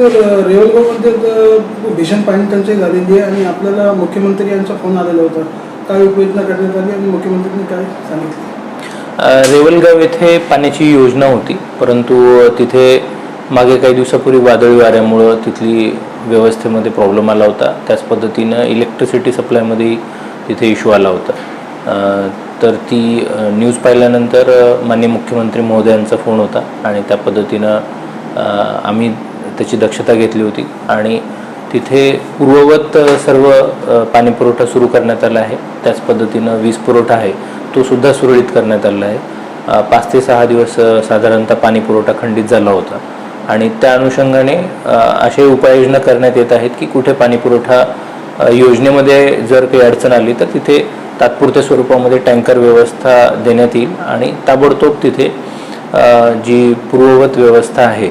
Sir रेवलगावमध्ये तर भीषण पाणी टंचाई झालेली आहे आणि आपल्याला मुख्यमंत्री यांचा फोन आलेला होता. काय उपाययोजना करण्यात आली आणि मुख्यमंत्र्यांनी काय सांगितलं? रेवलगाव येथे पाण्याची योजना होती परंतु तिथे मागे काही दिवसापूर्वी वादळी वाऱ्यामुळं तिथली व्यवस्थेमध्ये प्रॉब्लेम आला होता. त्याच पद्धतीनं इलेक्ट्रिसिटी सप्लायमध्ये तिथे इश्यू आला होता. तर ती न्यूज पाहिल्यानंतर माननीय मुख्यमंत्री महोदयांचा फोन होता आणि त्या पद्धतीनं आम्ही त्याची दक्षता घेतली होती. आणि तिथे पूर्ववत सर्व पाणीपुरवठा सुरू करण्यात आला आहे. त्याच पद्धतीनं वीज पुरवठा आहे. तो सुद्धा सुरळीत करण्यात आलेला आहे. पाच ते सहा दिवस साधारणतः पाणीपुरवठा खंडित झाला होता. आणि त्या अनुषंगाने असे उपाययोजना करण्यात येत आहेत की कुठे पाणीपुरवठा योजनेमध्ये जर काही अडचण आली तर तिथे तात्पुरत्या स्वरूपामध्ये टँकर व्यवस्था देण्यात येईल. आणि ताबडतोब तिथे जी पूर्ववत व्यवस्था आहे